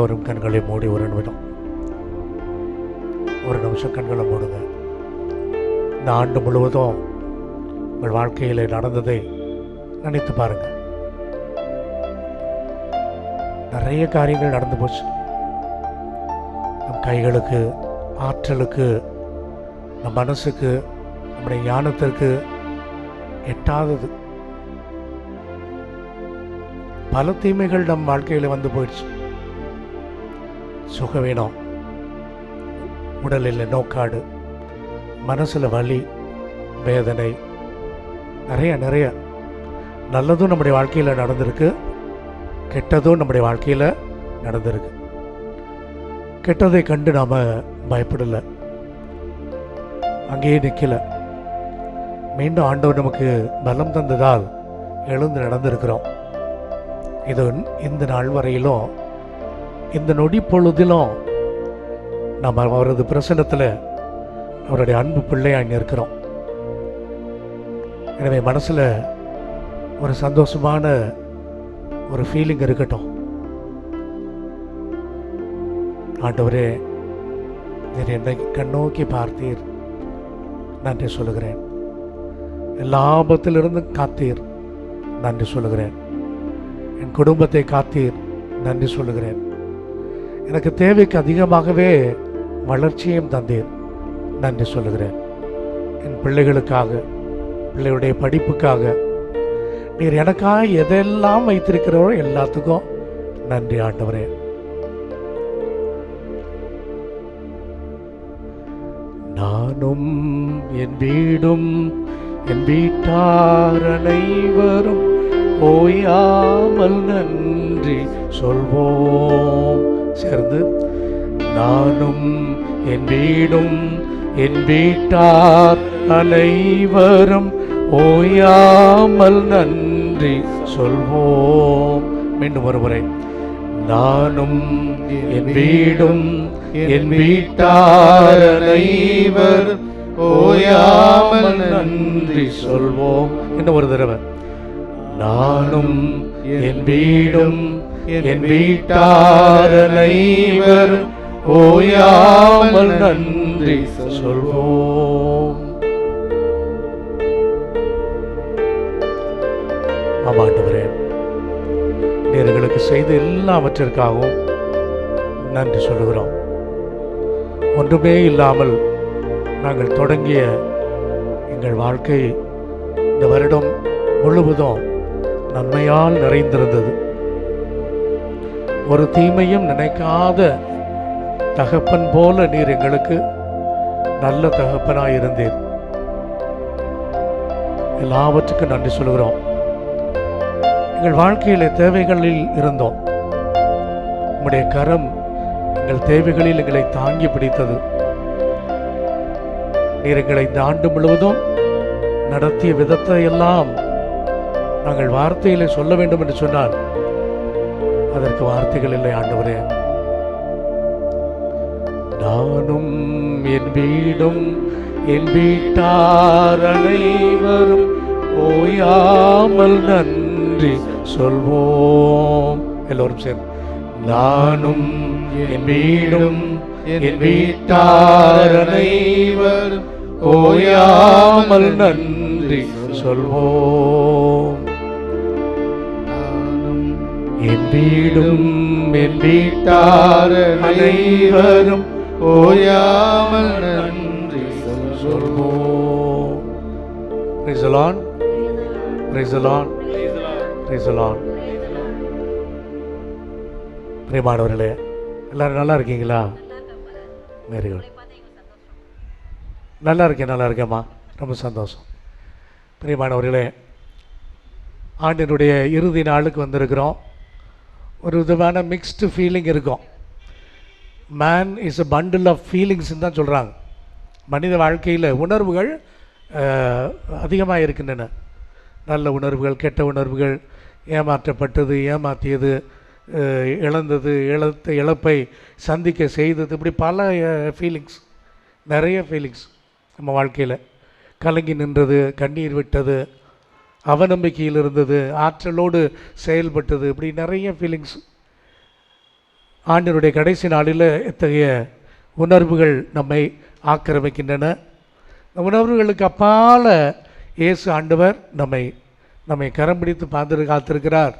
எல்லோரும் கண்களை மூடி ஒரு நிமிடம் ஒரு நிமிஷம் கண்களை மூடுங்க. இந்த ஆண்டு முழுவதும் உங்கள் வாழ்க்கையில் நடந்ததை நினைத்து பாருங்க. நிறைய காரியங்கள் நடந்து போச்சு. நம் கைகளுக்கு ஆற்றலுக்கு நம் மனசுக்கு நம்முடைய ஞானத்திற்கு எட்டாதது. பல தீமைகள் நம் வாழ்க்கையில் வந்து போயிடுச்சு. சுகவீனம் உடலில் நோக்காடு. மனசில் வலி வேதனை நிறைய நிறைய. நல்லதும் நம்முடைய வாழ்க்கையில் நடந்திருக்கு. கெட்டதும் நம்முடைய வாழ்க்கையில் நடந்திருக்கு. கெட்டதை கண்டு நாம் பயப்படலை. அங்கேயே நிற்கலை மீண்டும் ஆண்டவர் நமக்கு பலம் தந்ததால் எழுந்து நடந்திருக்கிறோம். இது இந்த நாள் வரையிலும் இந்த நொடி பொழுதிலும் நம்ம அவரது பிரசன்னத்தில் அவருடைய அன்பு பிள்ளையாக இருக்கிறோம் எனவே மனசில் ஒரு சந்தோஷமான ஒரு ஃபீலிங் இருக்கட்டும். ஆண்டவரே நீர் என்னை கண்ணோக்கி பார்த்தீர். நன்றி சொல்லுகிறேன். எல்லா ஆபத்திலிருந்தும் காத்தீர். நன்றி சொல்லுகிறேன். என் குடும்பத்தை காத்தீர். நன்றி சொல்லுகிறேன். எனக்கு தேவைக்கு அதிகமாகவே வளர்ச்சியும் தந்தீர் நன்றி சொல்லுகிறேன். என் பிள்ளைகளுக்காக பிள்ளைகளுடைய படிப்புக்காக. நீர் எனக்காக எதெல்லாம் வைத்திருக்கிறோ எல்லாத்துக்கும் நன்றி ஆண்டவரே. நானும் என் வீடும் என் வீட்டார் அனைவரும் ஓயாமல் நன்றி சொல்வோம். சேர்ந்து நானும் என் வீடும் என் வீட்டார் அனைவரும் ஓயாமல் நன்றி சொல்வோம். மீண்டும் ஒருமுறை நானும் என் வீடும் என் வீட்டார் அனைவர் ஓயாமல் நன்றி சொல்வோம். என்ன ஒரு தடவை நானும் என் வீடும் என் வீட்டார் அனைவரும் ஓயாமல் நன்றி சொல்வோம். ஆமாண்டவரே நேர்களுக்கு செய்த எல்லாவற்றிற்காகவும் நன்றி சொல்லுகிறோம். ஒன்றுமே இல்லாமல் நாங்கள் தொடங்கிய எங்கள் வாழ்க்கை இந்த வருடம் முழுவதும் நன்மையால் நிறைந்திருந்தது. ஒரு தீமையும் நினைக்காத தகப்பன் போல நீர் எங்களுக்கு நல்ல தகப்பனாக இருந்தீர். எல்லாவற்றுக்கும் நன்றி சொல்கிறோம் எங்கள் வாழ்க்கையில தேவைகளில் இருந்தோம். உம்முடைய கரம் எங்கள் தேவைகளில் எங்களை தாங்கி பிடித்தது. நீர் எங்களை இந்த ஆண்டு முழுவதும் நடத்திய விதத்தை எல்லாம் நாங்கள் வார்த்தையிலே சொல்ல வேண்டும் என்று சொன்னால் அதற்கு வார்த்தைகள் இல்லை ஆண்டவரே. நானும் என் வீடும் என் வீட்டார் அனைவரும் ஓயாமல் நன்றி சொல்வோம். எல்லோரும் சேர்ந்து நானும் என் வீடும் என் வீட்டார் அனைவரும் ஓயாமல் நன்றி சொல்வோம். என் வீடும் என் வீட்டார் அனைவரும் ஓயாமல் நன்றி சொல்வோம். Praise the Lord. பிரியமானவர்களே எல்லாரும் நல்லா இருக்கீங்களா? வெரி குட் நல்லா இருக்கேன் நல்லா இருக்கேம்மா. ரொம்ப சந்தோஷம். பிரியமானவர்களே ஆண்டினுடைய இறுதி நாளுக்கு வந்திருக்கிறோம். ஒரு விதமான மிக்ஸ்டு ஃபீலிங் இருக்கும். Man is a bundle of ஃபீலிங்ஸ்ன்னு தான் சொல்கிறாங்க மனித வாழ்க்கையில் உணர்வுகள் அதிகமாக இருக்கின்றன. நல்ல உணர்வுகள் கெட்ட உணர்வுகள் ஏமாற்றப்பட்டது ஏமாற்றியது இழந்தது இழத்த இழப்பை சந்திக்க செய்தது இப்படி பல ஃபீலிங்ஸ் நிறைய ஃபீலிங்ஸ் நம்ம வாழ்க்கையில். கலங்கி நின்றது கண்ணீர் விட்டது அவநம்பிக்கையில் இருந்தது ஆற்றலோடு செயல்பட்டது இப்படி நிறைய ஃபீலிங்ஸ் ஆண்டினுடைய கடைசி நாளில் இத்தகைய உணர்வுகள் நம்மை ஆக்கிரமிக்கின்றன? இந்த உணர்வுகளுக்கு அப்பால் இயேசு ஆண்டவர் நம்மை நம்மை கரம் பிடித்து பார்த்து காத்திருக்கிறார்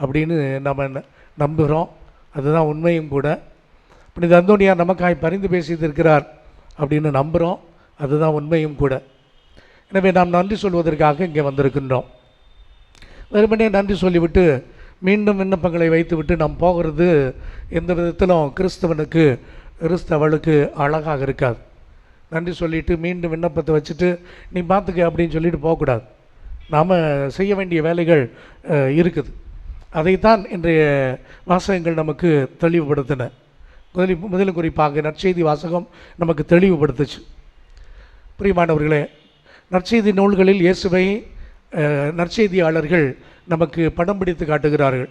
அப்படின்னு நம்ம ந- நம்புகிறோம். அதுதான் உண்மையும் கூட. புனித அந்தோனியார் நமக்காய் பரிந்து பேசியிருக்கிறார் அப்படின்னு நம்புகிறோம். அதுதான் உண்மையும் கூட. எனவே நாம் நன்றி சொல்வதற்காக இங்கே வந்திருக்கின்றோம். வெறுமனே நன்றி சொல்லிவிட்டு மீண்டும் விண்ணப்பங்களை வைத்துவிட்டு நாம் போகிறது எந்த விதத்திலும் கிறிஸ்தவனுக்கு கிறிஸ்தவளுக்கு அழகாக இருக்காது. நன்றி சொல்லிவிட்டு மீண்டும் விண்ணப்பத்தை வச்சுட்டு நீ பார்த்துக்க அப்படின்னு சொல்லிட்டு போகக்கூடாது. நாம் செய்ய வேண்டிய வேலைகள் இருக்குது. அதைத்தான் இன்றைய வாசகங்கள் நமக்கு தெளிவுபடுத்தின. முதலில் முதலில் குறிப்பாக நற்செய்தி வாசகம் நமக்கு தெளிவுபடுத்துச்சு. பிரியமானவர்களே நற்செய்தி நூல்களில் இயேசுவை நற்செய்தியாளர்கள் நமக்கு படம் பிடித்து காட்டுகிறார்கள்.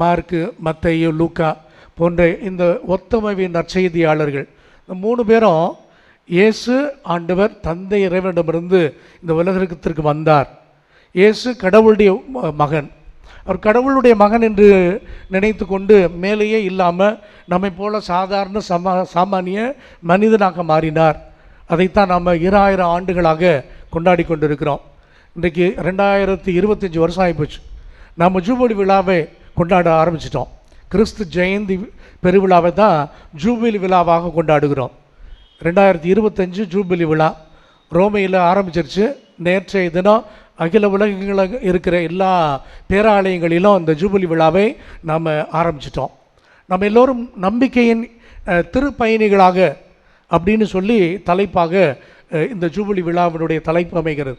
மார்க்கு மத்தையு லூக்கா போன்ற இந்த ஒத்தமைவின் நற்செய்தியாளர்கள் இந்த மூணு பேரும் இயேசு ஆண்டவர் தந்தை இறைவனிடமிருந்து இந்த உலகத்திற்கு வந்தார். இயேசு கடவுளுடைய மகன். அவர் கடவுளுடைய மகன் என்று நினைத்து கொண்டு மேலேயே இல்லாமல் நம்மை போல சாதாரண சமா சாமானிய மனிதனாக மாறினார். அதைத்தான் நாம் இராயிரம் ஆண்டுகளாக கொண்டாடி கொண்டிருக்கிறோம். இன்றைக்கு ரெண்டாயிரத்தி இருபத்தஞ்சி வருஷம் ஆகிப்போச்சு நம்ம ஜூபிலி விழாவை கொண்டாட ஆரம்பிச்சிட்டோம். கிறிஸ்து ஜெயந்தி பெருவிழாவை தான் ஜூபிலி விழாவாக கொண்டாடுகிறோம். ரெண்டாயிரத்தி இருபத்தஞ்சு ஜூபிலி விழா ரோமையில் ஆரம்பிச்சிருச்சு. நேற்றைய தினம் அகில உலகங்களில் இருக்கிற எல்லா பேராலயங்களிலும் இந்த ஜூபிலி விழாவை நாம் ஆரம்பிச்சிட்டோம். நம்ம எல்லோரும் நம்பிக்கையின் திருப்பயணிகளாக அப்படின்னு சொல்லி தலைப்பாக இந்த ஜூபிலி விழாவினுடைய தலைப்பு அமைகிறது.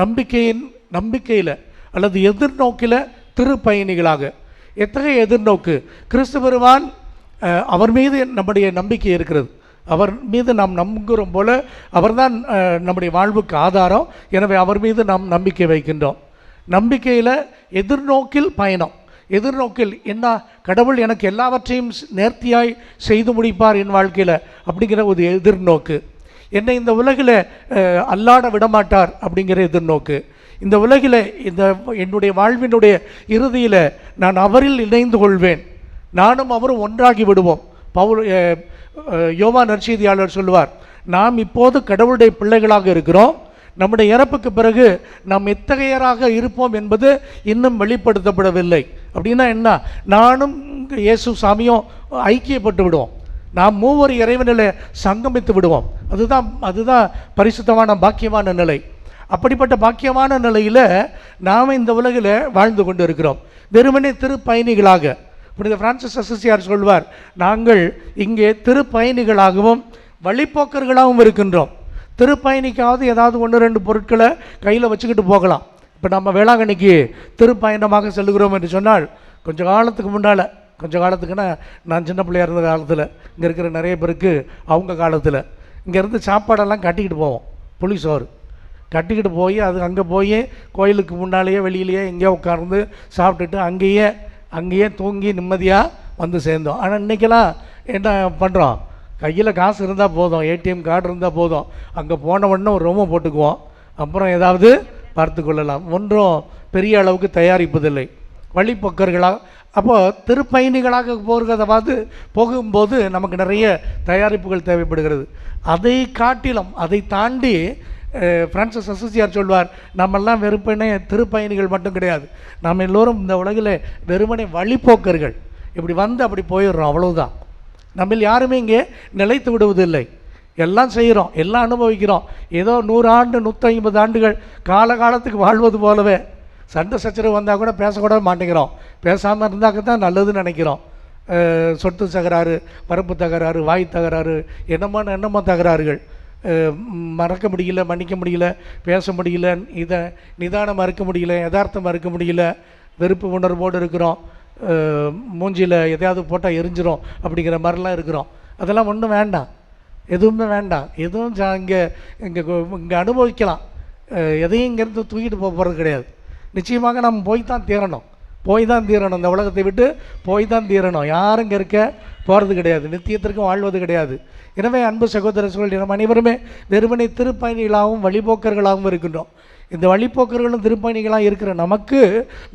நம்பிக்கையின் நம்பிக்கையில் அல்லது எதிர்நோக்கில் திருப்பயணிகளாக எத்தகைய எதிர்நோக்கு? கிறிஸ்து பெருமான் அவர் மீது நம்முடைய நம்பிக்கை இருக்கிறது. அவர் மீது நாம் நம்புகிறோம் போல அவர்தான் நம்முடைய வாழ்வுக்கு ஆதாரம். எனவே அவர் மீது நாம் நம்பிக்கை வைக்கின்றோம். நம்பிக்கையில் எதிர்நோக்கில் பயணம். எதிர்நோக்கில் என்ன கடவுள் எனக்கு எல்லாவற்றையும் நேர்த்தியாய் செய்து முடிப்பார் என் வாழ்க்கையில் அப்படிங்கிற ஒரு எதிர்நோக்கு. என்னை இந்த உலகில் அல்லாட விடமாட்டார் அப்படிங்கிற எதிர்நோக்கு. இந்த உலகில் இந்த என்னுடைய வாழ்வினுடைய இறுதியில் நான் அவரில் இணைந்து கொள்வேன். நானும் அவரும் ஒன்றாகி விடுவோம். பவுல் யோவா நற்செய்தியாளர் சொல்லுவார் நாம் இப்போது கடவுளுடைய பிள்ளைகளாக இருக்கிறோம். நம்முடைய இறப்புக்கு பிறகு நாம் எத்தகையராக இருப்போம் என்பது இன்னும் வெளிப்படுத்தப்படவில்லை. அப்படின்னா என்ன? நானும் இயேசு சாமியும் ஐக்கியப்பட்டு விடுவோம். நாம் மூவர் இறைவனில் சங்கமித்து விடுவோம். அதுதான் அதுதான் பரிசுத்தமான பாக்கியமான நிலை. அப்படிப்பட்ட பாக்கியமான நிலையில் நாம் இந்த உலகில் வாழ்ந்து கொண்டு இருக்கிறோம் வெறுமனே திருப்பயணிகளாக. புனித பிரான்சிஸ் அசசியார் சொல்வார் நாங்கள் இங்கே திருப்பயணிகளாகவும் வழிப்போக்கர்களாகவும் இருக்கின்றோம். திருப்பயணிக்காவது ஏதாவது ஒன்று ரெண்டு பொருட்களை கையில் வச்சுக்கிட்டு போகலாம். இப்போ நம்ம வேளாங்கண்ணிக்கு திருப்பயணமாக செல்கிறோம் என்று சொன்னால் கொஞ்ச காலத்துக்கு முன்னால் கொஞ்சம் காலத்துக்குன்னா நான் சின்ன பிள்ளையாக இருந்த காலத்தில் இங்கே இருக்கிற நிறைய பேருக்கு அவங்க காலத்தில் இங்கேருந்து சாப்பாடெல்லாம் கட்டிக்கிட்டு போவோம் புளி சோறு. கட்டிக்கிட்டு போய் அது அங்கே போய் கோயிலுக்கு முன்னாலேயே வெளியிலேயே எங்கேயோ உட்கார்ந்து சாப்பிட்டுட்டு அங்கேயே அங்கேயே தூங்கி நிம்மதியாக வந்து சேர்ந்தோம். ஆனால் இன்றைக்கெல்லாம் என்ன பண்ணுறோம் கையில் காசு இருந்தால் போதும் ஏடிஎம் கார்டு இருந்தால் போதும். அங்கே போன உடனே ஒரு ரூமை போட்டுக்குவோம். அப்புறம் ஏதாவது பார்த்து கொள்ளலாம். ஒன்றும் பெரிய அளவுக்கு தயாரிப்பதில்லை. வழிப்போக்கர்களாக அப்போ திருப்பயணிகளாக போகிறதாவது போகும்போது நமக்கு நிறைய தயாரிப்புகள் தேவைப்படுகிறது. அதை காட்டிலும் அதை தாண்டி அஹ், அசோசியார் சொல்வார் நம்மெல்லாம் வெறுப்பனே திருப்பயணிகள் மட்டும் கிடையாது. நம்ம எல்லோரும் இந்த உலகில் வெறுமனே வழிப்போக்கர்கள். இப்படி வந்து அப்படி போயிடுறோம் அவ்வளவுதான். நம்மில் யாருமே இங்கே நிலைத்து விடுவதில்லை. எல்லாம் செய்கிறோம் எல்லாம் அனுபவிக்கிறோம். ஏதோ நூறு ஆண்டு நூற்றி ஐம்பது ஆண்டுகள் காலகாலத்துக்கு வாழ்வது போலவே. சண்டை சச்சரவு வந்தால் கூட பேசக்கூட மாட்டேங்கிறோம். பேசாமல் இருந்தாக்க தான் நல்லதுன்னு நினைக்கிறோம். சொத்து தகராறு பரப்பு தகராறு வாய் தகராறு என்னமோ என்னமோ தகராறுகள். மறக்க முடியல மன்னிக்க முடியல பேச முடியல இதை நிதானம் மறுக்க முடியல யதார்த்தம் மறுக்க முடியல வெறுப்பு உணர்வோடு இருக்கிறோம். மூஞ்சியில் எதையாவது போட்டால் எரிஞ்சிரும் அப்படிங்கிற மாதிரிலாம் இருக்கிறோம். அதெல்லாம் ஒன்றும் வேண்டாம். எதுவுமே வேண்டாம். எதுவும் இங்கே இங்கே இங்கே அனுபவிக்கலாம். எதையும் இங்கேருந்து தூக்கிட்டு போக போகிறது கிடையாது. நிச்சயமாக நம்ம போய் தான் தீரணும். போய் தான் தீரணும். இந்த உலகத்தை விட்டு போய் தான் தீரணும். யாரும் இங்கே இருக்க போகிறது கிடையாது. நித்தியத்திற்கும் வாழ்வது கிடையாது. எனவே அன்பு சகோதர சகோதரி நம்ம அனைவருமே வெறுமனை திருப்பயணிகளாகவும் வழிபோக்கர்களாகவும் இருக்கின்றோம். இந்த வழிப்போக்கர்களும் திருப்பயணிகளாக இருக்கிற நமக்கு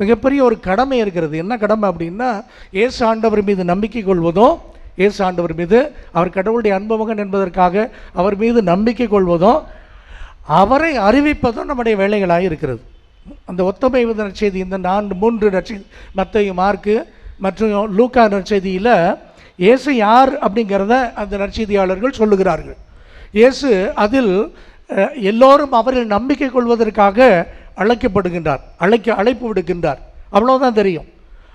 மிகப்பெரிய ஒரு கடமை இருக்கிறது. என்ன கடமை அப்படின்னா ஏசு ஆண்டவர் மீது நம்பிக்கை கொள்வதும் ஏசு ஆண்டவர் மீது அவர் கடவுளுடைய அன்புமகன் என்பதற்காக அவர் மீது நம்பிக்கை கொள்வதும் அவரை அறிவிப்பதும் நம்முடைய வேலைகளாக இருக்கிறது. அந்த ஒத்தமை நற்செய்தி இந்த நான்கு மூன்று நட்சி மத்தையும் மார்க்கு மற்றும் லூக்கா நற்செய்தியில் இயேசு யார் அப்படிங்கிறத அந்த நற்செய்தியாளர்கள் சொல்லுகிறார்கள். இயேசு அதில் எல்லோரும் அவரில் நம்பிக்கை கொள்வதற்காக அழைக்கப்படுகின்றார். அழைக்க அழைப்பு விடுக்கின்றார். அவ்வளோதான் தெரியும்.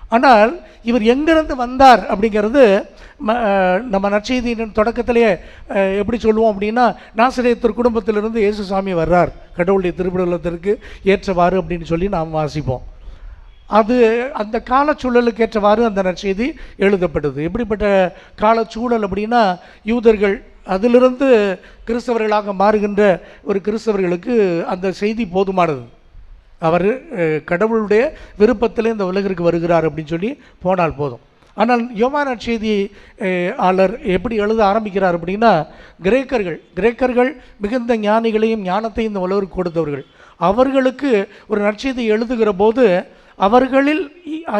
ஆனால் இவர் எங்கிருந்து வந்தார் அப்படிங்கிறது ம- நம்ம நற்செய்தியின் தொடக்கத்திலேயே எப்படி சொல்லுவோம் அப்படின்னா நாசிரியத்தர் குடும்பத்திலிருந்து இயேசு சாமி வர்றார். கடவுளுடைய திருவிழத்திற்கு ஏற்றவாறு அப்படின்னு சொல்லி நாம் வாசிப்போம். அது அந்த காலச்சூழலுக்கு ஏற்றவாறு அந்த நற்செய்தி எழுதப்பட்டது. எப்படிப்பட்ட காலச்சூழல் அப்படின்னா யூதர்கள் அதிலிருந்து கிறிஸ்தவர்களாக மாறுகின்ற ஒரு கிறிஸ்தவர்களுக்கு அந்த செய்தி போதுமானது. அவர் கடவுளுடைய விருப்பத்தில் இந்த உலகிற்கு வருகிறார் அப்படின்னு சொல்லி போனால் போதும். ஆனால் யோமான செய்தி ஆளர் எப்படி எழுத ஆரம்பிக்கிறார் அப்படின்னா கிரேக்கர்கள் கிரேக்கர்கள் மிகுந்த ஞானிகளையும் ஞானத்தையும் இந்த உலகிற்கு கொடுத்தவர்கள். அவர்களுக்கு ஒரு நற்செய்தி எழுதுகிற போது அவர்களில்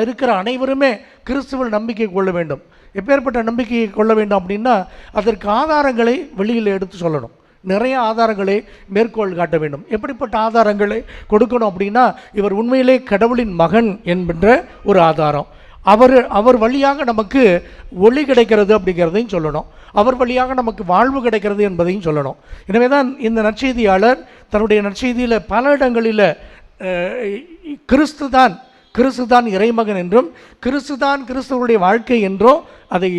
இருக்கிற அனைவருமே கிறிஸ்துவ நம்பிக்கை கொள்ள வேண்டும். எப்பேற்பட்ட நம்பிக்கையை கொள்ள வேண்டும் அப்படின்னா அதற்கு ஆதாரங்களை வெளியில் எடுத்து சொல்லணும். நிறைய ஆதாரங்களை மேற்கோள் காட்ட வேண்டும். எப்படிப்பட்ட ஆதாரங்களை கொடுக்கணும் அப்படின்னா இவர் உண்மையிலே கடவுளின் மகன் என்கின்ற ஒரு ஆதாரம். அவர் அவர் வழியாக நமக்கு ஒளி கிடைக்கிறது அப்படிங்கிறதையும் சொல்லணும். அவர் வழியாக நமக்கு வாழ்வு கிடைக்கிறது என்பதையும் சொல்லணும். எனவே தான் இந்த நற்செய்தியாளர் தன்னுடைய நற்செய்தியில் பல இடங்களில் கிறிஸ்து தான் கிறிஸ்து தான் இறைமகன் என்றும் கிறிஸ்து தான் கிறிஸ்துவனுடைய வாழ்க்கை என்றும் அதை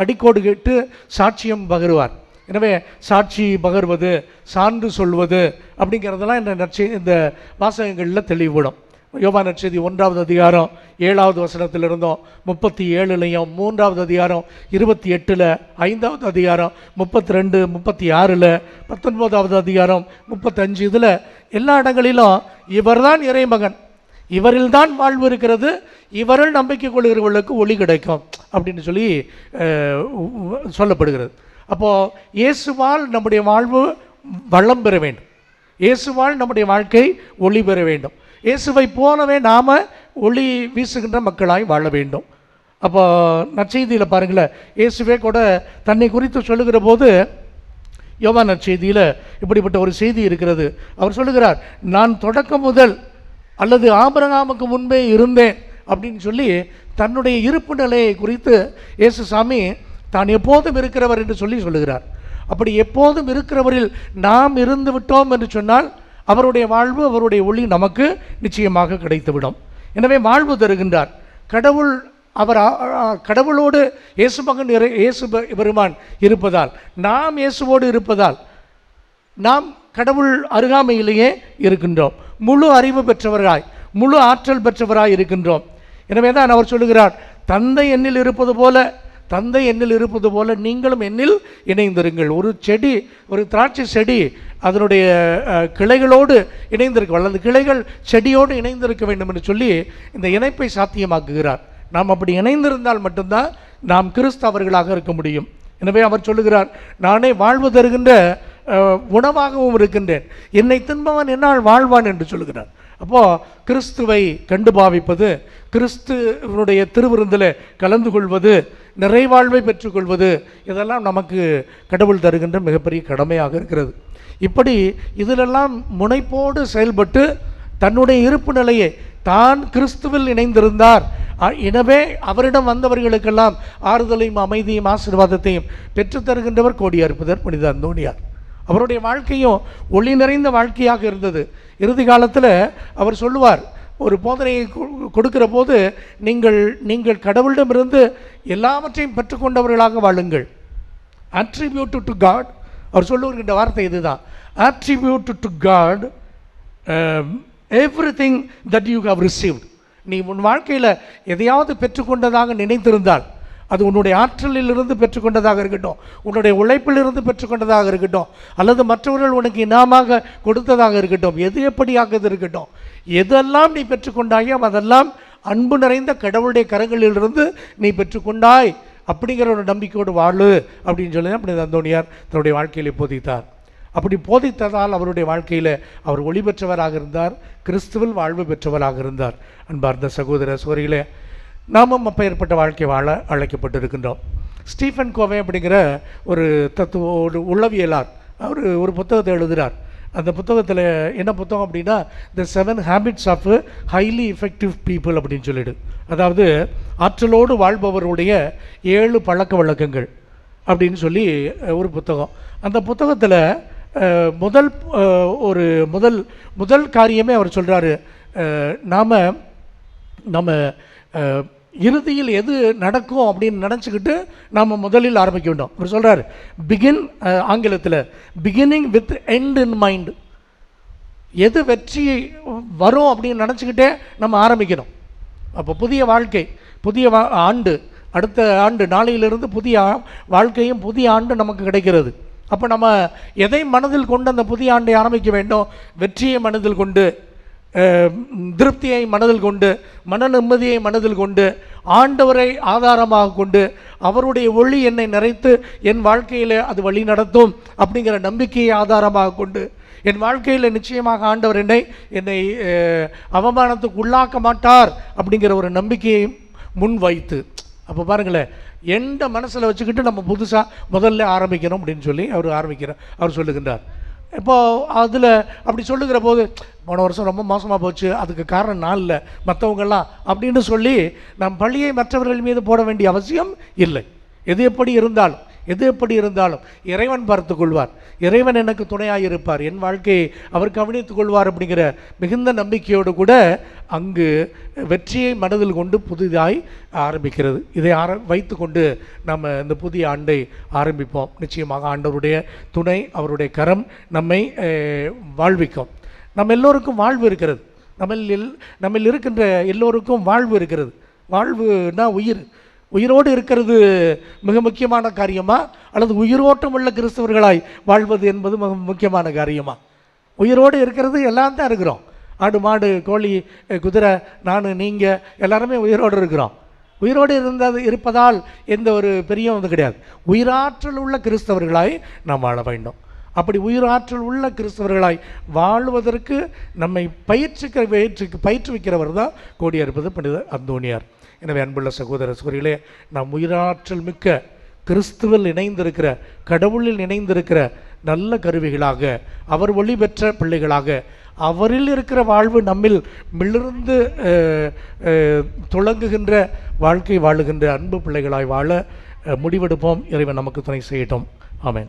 அடிக்கோடு கேட்டு சாட்சியம் பகருவார். எனவே சாட்சி பகர்வது சான்று சொல்வது அப்படிங்கிறதெல்லாம் இந்த நற்செய் இந்த வாசகங்களில் தெளிவுபடும். யோபா நற்செய்தி ஒன்றாவது அதிகாரம் ஏழாவது வசனத்திலிருந்தும் முப்பத்தி ஏழுலையும் மூன்றாவது அதிகாரம் இருபத்தி எட்டில் ஐந்தாவது அதிகாரம் முப்பத்தி ரெண்டு முப்பத்தி ஆறில் பத்தொன்பதாவது அதிகாரம் முப்பத்தஞ்சு இதில் எல்லா இடங்களிலும் இவர்தான் இறைமகன். இவரில்தான் வாழ்வு இருக்கிறது இவரில் நம்பிக்கை கொள்கிறவர்களுக்கு ஒளி கிடைக்கும் அப்படின்னு சொல்லி சொல்லப்படுகிறது. அப்போது இயேசுவால் நம்முடைய வாழ்வு வளம் பெற வேண்டும். இயேசுவால் நம்முடைய வாழ்க்கை ஒளி பெற வேண்டும். இயேசுவை போலவே நாம் ஒளி வீசுகின்ற மக்களாய் வாழ வேண்டும். அப்போ நற்செய்தியில் பாருங்களேன் இயேசுவே கூட தன்னை குறித்து சொல்லுகிற போது யோவா நற்செய்தியில் இப்படிப்பட்ட ஒரு செய்தி இருக்கிறது. அவர் சொல்லுகிறார் நான் தொடக்கம் முதல் அல்லது ஆபரகாமுக்கு முன்பே இருந்தேன் அப்படின்னு சொல்லி தன்னுடைய இருப்பு நிலையை குறித்து இயேசு சாமி தான் எப்போதும் இருக்கிறவர் என்று சொல்லி சொல்லுகிறார். அப்படி எப்போதும் இருக்கிறவரில் நாம் இருந்து விட்டோம் என்று சொன்னால் அவருடைய வாழ்வு அவருடைய ஒளி நமக்கு நிச்சயமாக கிடைத்துவிடும். எனவே வாழ்வு தருகின்றார். கடவுள் அவர் கடவுளோடு இயேசு மகன் இறை- இயேசு பெ- பெருமான் இருப்பதால் நாம் இயேசுவோடு இருப்பதால் நாம் கடவுள் அருகாமையிலேயே இருக்கின்றோம். முழு அறிவு பெற்றவராய் முழு ஆற்றல் பெற்றவராய் இருக்கின்றோம். எனவே தான் அவர் சொல்லுகிறார் தந்தை என்னில் இருப்பது போல தந்தை என்னில் இருப்பது போல நீங்களும் என்னில் இணைந்திருங்கள். ஒரு செடி ஒரு திராட்சை செடி அதனுடைய கிளைகளோடு இணைந்திருக்க அல்லது கிளைகள் செடியோடு இணைந்திருக்க வேண்டும் என்று சொல்லி இந்த இணைப்பை சாத்தியமாக்குகிறார். நாம் அப்படி இணைந்திருந்தால் மட்டும்தான் நாம் கிறிஸ்தவர்களாக இருக்க முடியும். எனவே அவர் சொல்லுகிறார் நானே வாழ்வு தருகின்ற உணவாகவும் இருக்கின்றேன். என்னை தின்பவன் என்னால் வாழ்வான் என்று சொல்லுகிறார். அப்போது கிறிஸ்துவை கண்டு பாவிப்பது கிறிஸ்துவனுடைய திருவிருந்தில் கலந்து கொள்வது நிறைவாழ்வை பெற்றுக்கொள்வது இதெல்லாம் நமக்கு கடவுள் தருகின்ற மிகப்பெரிய கடமையாக இருக்கிறது. இப்படி இதிலெல்லாம் முனைப்போடு செயல்பட்டு தன்னுடைய இருப்பு நிலையை தான் கிறிஸ்துவில் இணைந்திருந்தார். எனவே அவரிடம் வந்தவர்களுக்கெல்லாம் ஆறுதலையும் அமைதியும் ஆசீர்வாதத்தையும் பெற்றுத்தருகின்றவர் கோடியார் புதர் புனித அந்தோணியார் அவருடைய வாழ்க்கையும் ஒளி நிறைந்த வாழ்க்கையாக இருந்தது. இறுதி காலத்தில் அவர் சொல்லுவார் ஒரு போதனையை கொ- கொடுக்கிற போது நீங்கள் நீங்கள் கடவுளிடமிருந்து எல்லாவற்றையும் பெற்றுக்கொண்டவர்களாக வாழுங்கள். Attribute டு காட் அவர் சொல்லுகின்ற வார்த்தை இதுதான். Attribute to God everything that you have received நீ உன் வாழ்க்கையில் எதையாவது பெற்றுக்கொண்டதாக நினைத்திருந்தால் அது உன்னுடைய ஆற்றலிலிருந்து பெற்றுக்கொண்டதாக இருக்கட்டும். உன்னுடைய உழைப்பிலிருந்து பெற்றுக்கொண்டதாக இருக்கட்டும். அல்லது மற்றவர்கள் உனக்கு இனாமாக கொடுத்ததாக இருக்கட்டும். எது எப்படியாக இருக்கட்டும். எதெல்லாம் நீ பெற்றுக்கொண்டாயோ அதெல்லாம் அன்பு நிறைந்த கடவுளுடைய கரங்களிலிருந்து நீ பெற்றுக்கொண்டாய். அப்படிங்கிற ஒரு நம்பிக்கையோடு வாழு அப்படின்னு சொல்லி அப்படி அந்தோனியார் தன்னுடைய வாழ்க்கையில் போதித்தார். அப்படி போதித்ததால் அவருடைய வாழ்க்கையில் அவர் ஒளி பெற்றவராக இருந்தார். கிறிஸ்துவில் வாழ்வு பெற்றவராக இருந்தார். அன்பார்ந்த சகோதர சோரிகளே நாமும் அப்பேற்பட்ட வாழ்க்கை வாழ அழைக்கப்பட்டிருக்கின்றோம். ஸ்டீஃபன் கோவை அப்படிங்கிற ஒரு தத்துவ ஒரு உளவியலார் அவர் ஒரு புத்தகத்தை எழுதுகிறார் அந்த புத்தகத்தில் என்ன புத்தகம் அப்படின்னா the seven habits of highly effective people அப்படின்னு சொல்லிடு. அதாவது ஆற்றலோடு வாழ்பவருடைய ஏழு பழக்க வழக்கங்கள் அப்படின்னு சொல்லி ஒரு புத்தகம். அந்த புத்தகத்தில் முதல் ஒரு முதல் முதல் காரியமே அவர் சொல்கிறாரு நாம் நம்ம இறுதியில் எது நடக்கும் அப்படின்னு நினச்சிக்கிட்டு நாம் முதலில் ஆரம்பிக்க வேண்டும். அவர் சொல்கிறார் பிகின் ஆங்கிலத்தில் beginning with end in mind எது வெற்றி வரும் அப்படின்னு நினச்சிக்கிட்டே நம்ம ஆரம்பிக்கணும். அப்போ புதிய வாழ்க்கை புதிய வா ஆண்டு அடுத்த ஆண்டு நாளையிலிருந்து புதிய வாழ்க்கையும் புதிய ஆண்டு நமக்கு கிடைக்கிறது. அப்போ நம்ம எதை மனதில் கொண்டு அந்த புதிய ஆண்டை ஆரம்பிக்க வேண்டும்? வெற்றியை மனதில் கொண்டு திருப்தியை மனதில் கொண்டு மன நிம்மதியை மனதில் கொண்டு ஆண்டவரை ஆதாரமாக கொண்டு அவருடைய ஒளி என்னை நிறைத்து என் வாழ்க்கையில் அது வழி நடத்தும் அப்படிங்கிற நம்பிக்கையை ஆதாரமாக கொண்டு என் வாழ்க்கையில் நிச்சயமாக ஆண்டவர் என்னை என்னை அவமானத்துக்கு உள்ளாக்க மாட்டார் அப்படிங்கிற ஒரு நம்பிக்கையை முன் வைத்து. அப்போ பாருங்களேன் எந்த மனசில் வச்சுக்கிட்டு நம்ம புதுசாக முதல்ல ஆரம்பிக்கணும் அப்படின்னு சொல்லி அவர் ஆரம்பிக்கிறார் அவர் சொல்லுகின்றார். இப்போ அதில் அப்படி சொல்லுகிற போது போன வருஷம் ரொம்ப மோசமாக போச்சு அதுக்கு காரணம் நான் இல்லை மற்றவங்கெல்லாம் அப்படின்னு சொல்லி நம் பள்ளியை மற்றவர்கள் மீது போட வேண்டிய அவசியம் இல்லை. எது எப்படி இருந்தாலும். எது எப்படி இருந்தாலும் இறைவன் பார்த்து கொள்வார் இறைவன் எனக்கு துணையாக இருப்பார் என் வாழ்க்கையை அவர் கவனித்துக் கொள்வார் அப்படிங்கிற மிகுந்த நம்பிக்கையோடு கூட அங்கு வெற்றியை மனதில் கொண்டு புதிதாய் ஆரம்பிக்கிறது. இதை ஆர வைத்து கொண்டு நம்ம இந்த புதிய ஆண்டை ஆரம்பிப்போம். நிச்சயமாக ஆண்டவருடைய துணை அவருடைய கரம் நம்மை வாழ்விக்கும். நம்ம எல்லோருக்கும் வாழ்வு இருக்கிறது. நம்மில் எல்- நம்மில் இருக்கின்ற எல்லோருக்கும் வாழ்வு இருக்கிறது. வாழ்வுனா உயிர். உயிரோடு இருக்கிறது மிக முக்கியமான காரியமா? அல்லது உயிரோட்டம் உள்ள கிறிஸ்தவர்களாய் வாழ்வது என்பது மிக முக்கியமான காரியமா? உயிரோடு இருக்கிறது எல்லாம் தான் இருக்கிறோம். ஆடு மாடு கோழி குதிரை நான் நீங்கள் எல்லாருமே உயிரோடு இருக்கிறோம். உயிரோடு இருந்தது இருப்பதால் எந்த ஒரு பெரிய இது கிடையாது. உயிராற்றல் உள்ள கிறிஸ்தவர்களாய் நாம் வாழ வேண்டும். அப்படி உயிராற்றல் உள்ள கிறிஸ்தவர்களாய் வாழ்வதற்கு நம்மை பயிற்சிக்க பயிற்சிக்கு பயிற்றுவிக்கிறவர் தான் கோடியிருப்பது பண்டித அந்தோனியார். எனவே அன்புள்ள சகோதர சூரியலே நாம் உயிராற்றல் மிக்க கிறிஸ்துவில் இணைந்திருக்கிற கடவுளில் இணைந்திருக்கிற நல்ல கருவிகளாக அவர் ஒளி பெற்ற பிள்ளைகளாக அவரில் இருக்கிற வாழ்வு நம்மில் மிளிர்ந்து துளங்குகின்ற வாழ்க்கை வாழுகின்ற அன்பு பிள்ளைகளாய் வாழ முடிவெடுப்போம். இறைவன் நமக்கு துணை செய்யட்டும். ஆமேன்.